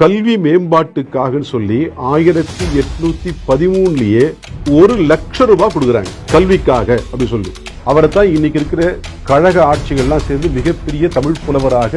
கல்வி மேம்பாட்டுக்காக சொல்லி ஆயிரத்தி எட்நூத்தி பதிமூணுலயே ஒரு லட்சம் ரூபாய் கொடுக்குறாங்க. கல்விக்காக அப்படி சொல்லி. அவரை தான் இன்னைக்கு இருக்கிற கழக ஆட்சிகள்லாம் சேர்ந்து மிகப்பெரிய தமிழ் புலவராக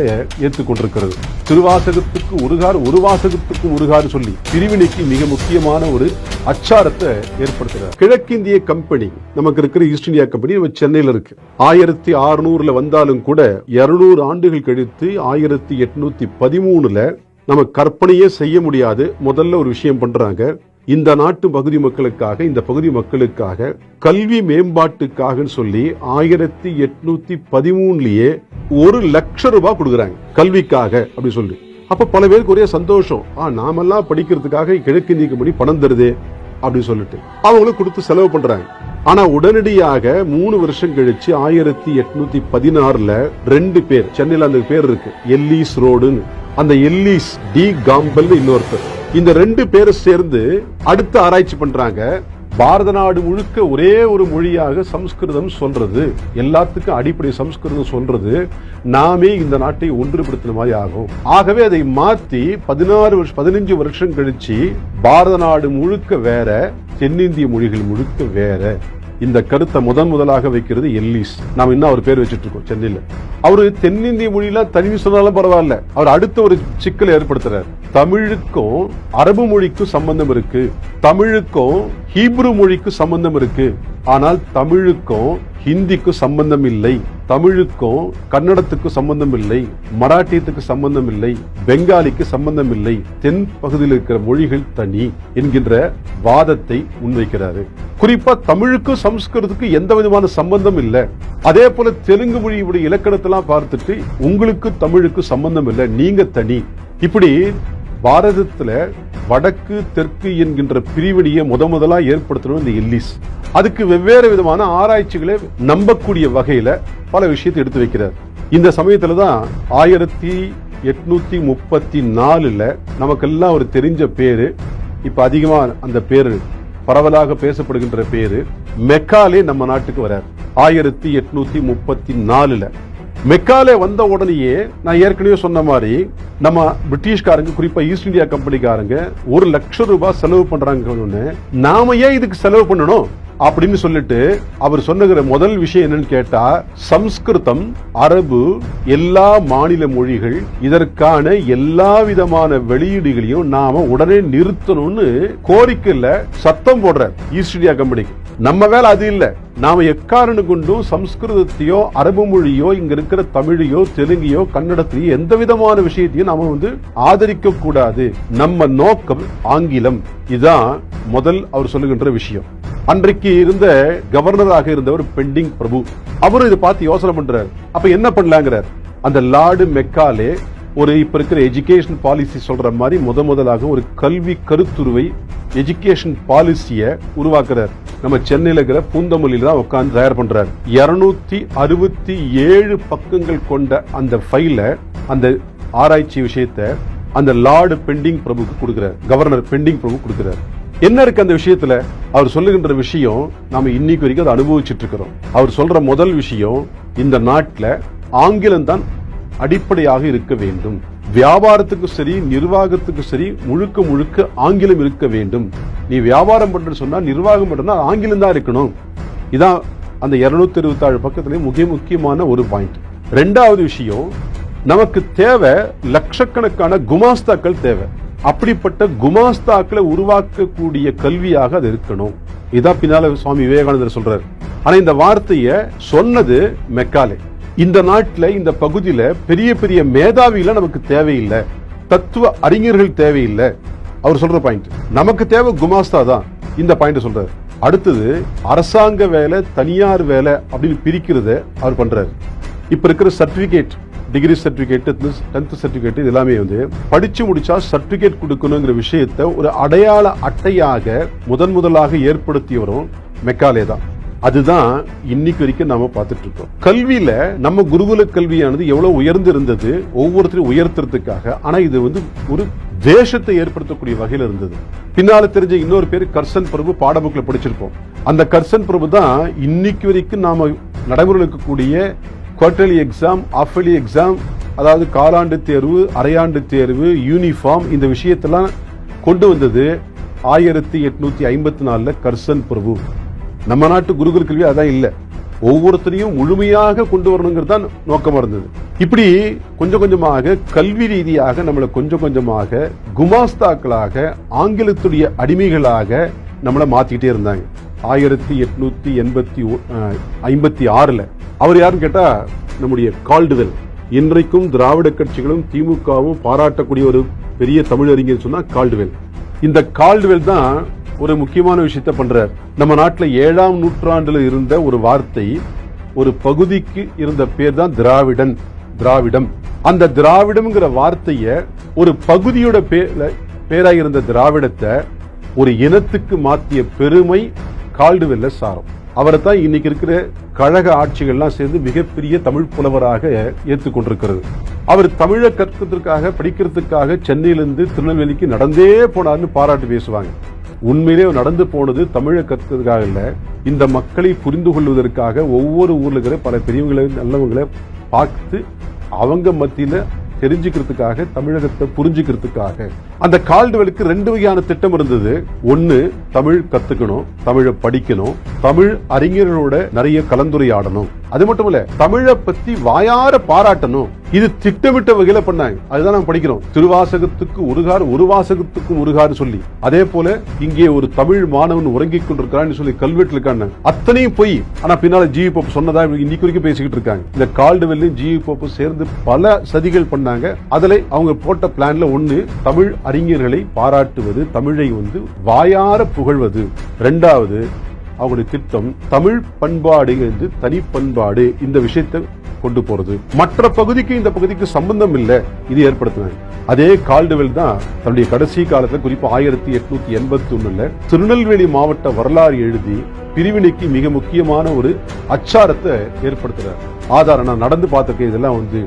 ஏற்றுக்கொண்டிருக்கிறது. திருவாசகத்துக்கு ஒருகார் ஒரு வாசகத்துக்கு சொல்லி பிரிவினைக்கு மிக முக்கியமான ஒரு அச்சாரத்தை ஏற்படுத்துகிறார் கிழக்கிந்திய கம்பெனி நமக்கு இருக்கிற ஈஸ்ட் இந்தியா கம்பெனி நம்ம சென்னையில் இருக்கு. ஆயிரத்தி அறுநூறுல வந்தாலும் கூட இருநூறு ஆண்டுகள் கழித்து ஆயிரத்தி எட்நூத்தி பதிமூணுல நம்ம கற்பனையே செய்ய முடியாது. முதல்ல ஒரு விஷயம் பண்றாங்க. இந்த நாட்டு பகுதி மக்களுக்காக இந்த பகுதி மக்களுக்காக கல்வி மேம்பாட்டுக்காக சொல்லி ஆயிரத்தி எட்நூத்தி பதிமூணுலயே ஒரு லட்சம் ரூபாய் கொடுக்குறாங்க. கல்விக்காக அப்படி சொல்லி. அப்ப பல பேருக்கு ஒரே சந்தோஷம். ஆ நாமெல்லாம் படிக்கிறதுக்காக கிழக்கிந்திய கம்பெனி பணம் தருதே அப்படின்னு சொல்லிட்டு. அவங்களும் கொடுத்து செலவு பண்றாங்க. ஆனா உடனடியாக மூணு வருஷம் கழிச்சு ஆயிரத்தி எட்நூத்தி பதினாறுல ரெண்டு பேர் சென்னையில அந்த பேர் இருக்கு. எல்லிஸ் ரோடுன்னு. அந்த எல்லீஸ் டி காம்பல் இன்னொருத்தர். இந்த ரெண்டு பேரும் சேர்ந்து அடுத்த ஆராய்ச்சி பண்றாங்க. பாரத நாடு முழுக்க ஒரே ஒரு மொழியாக சம்ஸ்கிருதம் சொல்றது. எல்லாத்துக்கும் அடிப்படை சம்ஸ்கிருதம் சொல்றது. நாமே இந்த நாட்டை ஒன்றுபடுத்தின மாதிரி ஆகும். ஆகவே அதை மாத்தி பதினாறு வருஷம் பதினஞ்சு வருஷம் கழிச்சு பாரத நாடு முழுக்க வேற தென்னிந்திய மொழிகள் முழுக்க வேற. இந்த கருத்தை முதன் முதலாக வைக்கிறது எல்லிஸ். நாம் இன்னும் அவர் பேர் வச்சிட்டு இருக்கோம் சென்னையில. அவரு தென்னிந்திய மொழியில தனி சொன்னாலும் பரவாயில்ல. அவர் அடுத்த ஒரு சிக்கலை ஏற்படுத்துறார். தமிழுக்கும் அரபு மொழிக்கும் சம்பந்தம் இருக்கு. தமிழுக்கும் ஹீப்ரு மொழிக்கும் சம்பந்தம் இருக்கு. ஆனால் தமிழுக்கும் ஹிந்திக்கும் சம்பந்தம் இல்லை. தமிழுக்கும் கன்னடத்துக்கும் சம்பந்தம் இல்லை. மராட்டியத்துக்கு சம்பந்தம் இல்லை. பெங்காலிக்கு சம்பந்தம் இல்லை. தென் பகுதியில் இருக்கிற மொழிகள் தனி என்கின்ற வாதத்தை முன்வைக்கிறாரு. குறிப்பா தமிழுக்கும் சம்ஸ்கிருதத்துக்கும் எந்த விதமான சம்பந்தம் இல்லை. அதே போல தெலுங்கு மொழியுடைய இலக்கணத்தெல்லாம் பார்த்துட்டு உங்களுக்கு தமிழுக்கு சம்பந்தம் இல்லை. நீங்க தனி. இப்படி பாரதத்துல வடக்கு தெற்கு என்கின்ற பிரிவினையை முத முதலாக ஏற்படுத்தணும் இந்த எல்லிஸ் அதுக்கு வெவ்வேறு விதமான ஆராய்ச்சிகளை நம்பக்கூடிய வகையில பல விஷயத்தை எடுத்து வைக்கிறார். இந்த சமயத்துல தான் ஆயிரத்தி எட்நூத்தி முப்பத்தி நாலுல நமக்கெல்லாம் ஒரு தெரிஞ்ச பேரு இப்ப அதிகமா அந்த பேரு பரவலாக பேசப்படுகின்ற பேரு மெக்காலே நம்ம நாட்டுக்கு வரார். ஆயிரத்தி எட்நூத்தி முப்பத்தி நாலுல மெக்காலே வந்த உடனேயே நான் ஏற்கனவே சொன்ன மாதிரி நம்ம பிரிட்டிஷ்காரங்க குறிப்பா ஈஸ்ட் இந்தியா கம்பெனிக்காரங்க ஒரு லட்சம் ரூபாய் செலவு பண்றாங்க நாம ஏன் இதுக்கு செலவு பண்ணணும்? அப்படின்னு சொல்லிட்டு அவர் சொன்னுகிற முதல் விஷயம் என்னன்னு கேட்டா சம்ஸ்கிருதம் அரபு எல்லா மாநில மொழிகள் இதற்கான எல்லா விதமான வெளியீடுகளையும் நாம உடனே நிறுத்தணும்னு கோரிக்கையில சத்தம் போடுற ஈஸ்ட் இந்தியா கம்பெனிக்கு நம்ம வேலை அது இல்லை. நாம எக்காரணம் கொண்டும் சம்ஸ்கிருதத்தையோ அரபு மொழியோ இங்க இருக்கிற தமிழையோ தெலுங்கையோ கன்னடத்தையோ எந்த விதமான விஷயத்தையும் நாம வந்து ஆதரிக்க கூடாது நம்ம நோக்கம் ஆங்கிலம். இதுதான் முதல் அவர் சொல்லுகின்ற விஷயம். அன்றைக்கு இருந்த கவர்னராக இருந்தவர் பெண்டிங் பிரபு. அவரும் இதை பார்த்து யோசனை பண்றாரு. அப்ப என்ன பண்ணலாங்கிறார்? அந்த லார்டு மெக்காலே ஒரு இப்போ இருக்கிற எஜுகேஷன் பாலிசி சொல்கிற மாதிரி முத முதலாக ஒரு கல்வி கருத்துருவை எஜுகேஷன் பாலிசியை உருவாக்குறார். நம்ம சென்னையில் இருக்கிற பூந்தமல்லியில் தான் உட்காந்து தயார் பண்ணுறாரு இரநூத்தி அறுபத்தி ஏழு பக்கங்கள் கொண்ட அந்த ஃபைல அந்த ஆராய்ச்சி விஷயத்தை அந்த லார்டு பெண்டிங் பிரபுக்கு கொடுக்குறார். கவர்னர் பெண்டிங் பிரபு கொடுக்கிறார். என்ன இருக்கு அந்த விஷயத்துல? அவர் சொல்லுகின்ற விஷயம் நாம இன்னைக்கு வரைக்கும் அதை அனுபவிச்சுட்டு இருக்கிறோம். அவர் சொல்ற முதல் விஷயம் இந்த நாட்டில் ஆங்கிலம் தான் அடிப்படையாக இருக்க வேண்டும். வியாபாரத்துக்கும் சரி நிர்வாகத்துக்கும் சரி முழுக்க முழுக்க ஆங்கிலம் இருக்க வேண்டும். நீ வியாபாரம் பண்றன்னு சொன்னா நிர்வாகம் பண்றனா ஆங்கிலம் தான் இருக்கணும். இதான் அந்த இருநூத்தி இருபத்தாழு பக்கத்துலேயே மிக முக்கியமான ஒரு பாயிண்ட் ரெண்டாவது விஷயம் நமக்கு தேவை லட்சக்கணக்கான குமாஸ்தாக்கள் தேவை. அப்படிப்பட்ட குமாஸ்தாக்களை உருவாக்கக்கூடிய கல்வியாக அது இருக்கணும். இதான் பின்னால சுவாமி விவேகானந்தர் சொல்றாரு. ஆனா இந்த வார்த்தைய சொன்னது மெக்காலே. இந்த நாட்டில் இந்த பகுதியில் பெரிய பெரிய மேதாவிகளை நமக்கு தேவையில்லை. தத்துவ அறிஞர்கள் தேவையில்லை. அவர் சொல்ற பாயிண்ட் நமக்கு தேவை குமாஸ்தா தான். இந்த பாயிண்ட் சொல்றாரு. அடுத்தது அரசாங்க வேலை தனியார் வேலை அப்படின்னு பிரிக்கிறத அவர் பண்றாரு. இப்ப இருக்கிற certificate degree certificate tenth certificate இது எல்லாமே வந்து படிச்சு முடிச்சா சர்டிபிகேட் கொடுக்கணுங்கிற விஷயத்தை ஒரு அடையாள அட்டையாக முதன் முதலாக ஏற்படுத்தியவரும் மெக்காலே தான். அதுதான் இன்னைக்கு வரைக்கும் நாம பார்த்துட்டு இருக்கோம். கல்வியில நம்ம குருகுல கல்வியானது எவ்வளவு உயர்ந்து இருந்தது ஒவ்வொருத்தரையும் உயர்த்துறதுக்காக. ஆனா இது வந்து ஒரு தேசத்தை ஏற்படுத்தக்கூடிய வகையில் இருந்தது. பின்னால தெரிஞ்ச இன்னொரு பேர் கர்சன் பிரபு பாடபுக்ல படிச்சிருப்போம். அந்த கர்சன் பிரபு தான் இன்னைக்கு வரைக்கும் நாம நடைமுறையில் இருக்கக்கூடிய குவார்டர்லி எக்ஸாம் ஆஃபலி எக்ஸாம் அதாவது காலாண்டு தேர்வு அரையாண்டு தேர்வு யூனிஃபார்ம் இந்த விஷயத்தெல்லாம் கொண்டு வந்தது ஆயிரத்தி எட்நூத்தி ஐம்பத்தி நாலுல கர்சன் பிரபு. நம்ம நாட்டு குருகுல் கல்வி அதான் இல்ல. ஒவ்வொருத்தரையும் முழுமையாக கொண்டு வரணுங்கிறது தான் நோக்கமா இருந்தது. இப்படி கொஞ்சம் கொஞ்சமாக கல்வி ரீதியாக நம்மளை கொஞ்சம் கொஞ்சமாக குமாஸ்தாக்களாக ஆங்கிலத்துடைய அடிமைகளாக நம்மளை மாத்திக்கிட்டே இருந்தாங்க. ஆயிரத்தி எட்நூத்தி எண்பத்தி ஒ- ஐம்பத்தி ஆறுல. அவர் யாருன்னு கேட்டா நம்முடைய கால்டுவெல் இன்றைக்கும் திராவிட கட்சிகளும் திமுகவும் பாராட்டக்கூடிய ஒரு பெரிய தமிழறிஞர் சொன்னா கால்டுவெல். இந்த கால்டுவெல் தான் ஒரு முக்கியமான விஷயத்தை பண்றார். நம்ம நாட்டில் ஏழாம் நூற்றாண்டுல இருந்த ஒரு வார்த்தை ஒரு பகுதிக்கு இருந்த பேர் தான் திராவிடன் திராவிடம். அந்த திராவிடம்ங்கிற வார்த்தைய ஒரு பகுதியோட பேர்ல பேரா இருந்த திராவிடத்தை ஒரு இனத்துக்கு மாத்திய பெருமை கால்டுவெல்ல சாரம். அவரை தான் இன்னைக்கு இருக்கிற கழக ஆட்சிகள்லாம் சேர்ந்து மிகப்பெரிய தமிழ் புலவராக ஏற்றுக்கொண்டிருக்கிறது அவர் தமிழை கற்கிறதுக்காக படிக்கிறதுக்காக சென்னையிலிருந்து திருநெல்வேலிக்கு நடந்தே போனார்னு பாராட்டு பேசுவாங்க. உண்மையிலே நடந்து போனது தமிழை கற்கிறதுக்காக இல்ல. இந்த மக்களை புரிந்து கொள்வதற்காக ஒவ்வொரு ஊர்ல இருக்கிற பல பெரியவங்களை நல்லவங்களை பார்த்து அவங்க மத்தியில தெரிஞ்சுக்கிறதுக்காக தமிழகத்தை புரிஞ்சுக்கிறதுக்காக. அந்த கால்டுவெலுக்கு ரெண்டு வகையான திட்டம் இருந்தது. ஒன்னு தமிழ் கத்துக்கணும் தமிழை படிக்கணும் தமிழ் அறிஞர்களோட நிறைய கலந்துரையாடணும். அது மட்டும் இல்ல தமிழை பத்தி வாயார பாராட்டணும். இது திட்டமிட்ட வகையில பண்ணாங்க. அதுதான் நம்ம படிக்கிறோம். திருவாசகத்துக்கு உருகார் ஒரு வாசகத்துக்கும் உருகார் சொல்லி. அதே போல இங்கே ஒரு தமிழ் மாணவன் உறங்கிக் கொண்டிருக்கிறான்னு சொல்லி கல்வெட்டுல இருக்காங்க. அத்தனையும் போய் ஆனா பின்னால ஜி போப்பு சொன்னதா இவங்க இன்னைக்கு வரைக்கும் பேசிக்கிட்டு இருக்காங்க. இந்த கால்டுவெல்லும் ஜி போப்பு சேர்ந்து பல சதிகள் பண்ணாங்க. அதுல அவங்க போட்ட பிளான்ல ஒன்னு தமிழ் அறிஞர்களை பாராட்டுவது தமிழை வந்து வாயார புகழ்வது. ரெண்டாவது அவங்களுடைய திட்டம் தமிழ் பண்பாடு என்று தனி பண்பாடு இந்த விஷயத்தை கொண்டு போறது. மற்ற பகுதிக்கு இந்த பகுதிக்கு சம்பந்தம் இல்லை இது ஏற்படுத்தினாங்க. அதே கால்டுவெல் தான் தன்னுடைய கடைசி காலத்தில் குறிப்பா ஆயிரத்தி எட்நூத்தி எண்பத்தி ஒண்ணுல திருநெல்வேலி மாவட்ட வரலாறு எழுதி பிரிவினைக்கு மிக முக்கியமான ஒரு அச்சாரத்தை ஏற்படுத்துறாரு. ஆதாரம் நான் நடந்து பார்த்துருக்கேன் இதெல்லாம் வந்து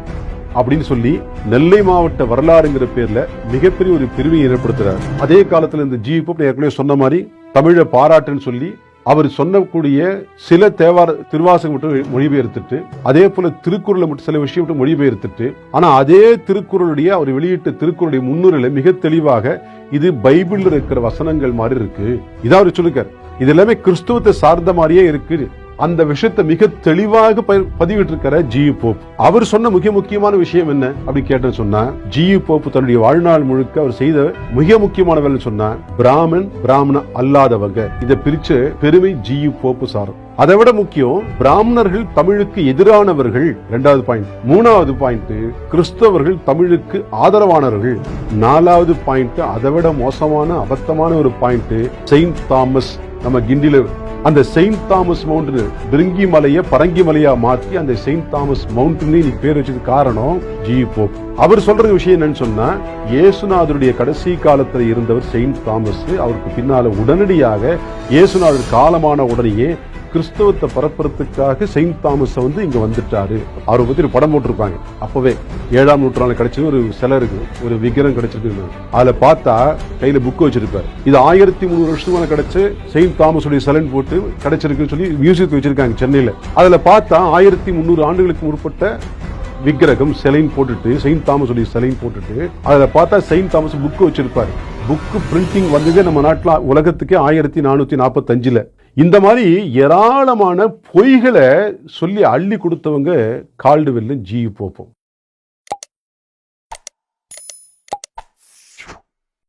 அப்படின்னு சொல்லி நெல்லை மாவட்ட வரலாறுங்கிற பேர்ல மிகப்பெரிய ஒரு பிரிவை ஏற்படுத்துறார். அதே காலத்துல இந்த ஜி போப் ஏற்கனவே சொன்ன மாதிரி தமிழை பாராட்டுன்னு சொல்லி அவர் சொன்னக்கூடிய சில தேவார திருவாசகம் மட்டும் மொழிபெயர்த்துட்டு அதே போல திருக்குறளை மட்டும் சில விஷயம் மட்டும் மொழிபெயர்த்துட்டு ஆனா அதே திருக்குறளுடைய அவர் வெளியிட்ட திருக்குறளுடைய முன்னுரையில மிக தெளிவாக இது பைபிள் இருக்கிற வசனங்கள் மாதிரி இருக்கு. இதான் அவர் சொல்லிருக்கார். இது எல்லாமே கிறிஸ்துவத்தை சார்ந்த மாதிரியே இருக்கு அந்த விஷயத்தை மிக தெளிவாக பதிவிட்டிருக்கிற பதிவிட்டு இருக்கிற போப். அவர் சொன்ன மிக முக்கியமான விஷயம் என்ன அப்படி கேட்டு சொன்னா ஜியு போப் தன்னுடைய வாழ்நாள் முழுக்க அவர் செய்த மிக முக்கியமான வேலை சொன்னா பிராமன் பிராமண அல்லாதவங்க. இதை பிரிச்சு பெருமை ஜியு போப்பு சாரும் அதை விட முக்கியம் பிராமணர்கள் தமிழுக்கு எதிரானவர்கள். இரண்டாவது பாயிண்ட் மூணாவது பாயிண்ட் கிறிஸ்தவர்கள் தமிழுக்கு ஆதரவானவர்கள். நாலாவது பாயிண்ட் அதை விட மோசமான அபத்தமான ஒரு பாயிண்ட் செயின்ட் தாமஸ் நம்ம கிண்டில அந்த செயின்ட் தாமஸ் மவுண்டன் பிரிங்கி மலையை பரங்கி மலையா மாற்றி அந்த செயின்ட் தாமஸ் மவுண்டன் நீ பேர் வச்சது காரணம் ஜி போப் அவர் சொல்ற விஷயம் என்னன்னு சொன்னா இயேசுநாதருடைய கடைசி காலத்தில் இருந்தவர் செயின்ட் தாமஸ் அவருக்கு பின்னால உடனடியாக இயேசுநாதர் காலமான உடனேயே கிறிஸ்தவத்தை பரப்புறதுக்காக செயின்ட் தாமஸ் வந்து இங்க வந்துட்டாரு. அவரை பத்தி ஒரு படம் போட்டிருப்பாங்க அப்பவே ஏழாம் நூற்றாண்டு கிடைச்சது ஒரு சிலை இருக்கு. ஒரு விக்கிரம் கிடைச்சிருக்கு அதுல பார்த்தா கையில புக் வச்சிருப்பாரு. இது ஆயிரத்தி முந்நூறு வருஷத்துக்கு கிடைச்சு செயின்ட் தாமஸ் உடைய சிலைன்னு போட்டு கிடைச்சிருக்குன்னு சொல்லி மியூசியத்தை வச்சிருக்காங்க சென்னையில. அதுல பார்த்தா ஆயிரத்தி முந்நூறு ஆண்டுகளுக்கு முற்பட்ட விக்கிரகம் சிலைன்னு போட்டுட்டு செயின்ட் தாமஸ் உடைய சிலைன்னு போட்டுட்டு அதுல பார்த்தா செயின்ட் தாமஸ் புக் வச்சிருப்பாரு. புக் பிரிண்டிங் வந்ததே நம்ம நாட்டில் உலகத்துக்கே ஆயிரத்தி நானூத்தி நாற்பத்தஞ்சுல இந்த மாதிரி ஏராளமான பொய்களை சொல்லி அள்ளி கொடுத்தவங்க கால்டுவெல்லும் ஜி போப்போம்.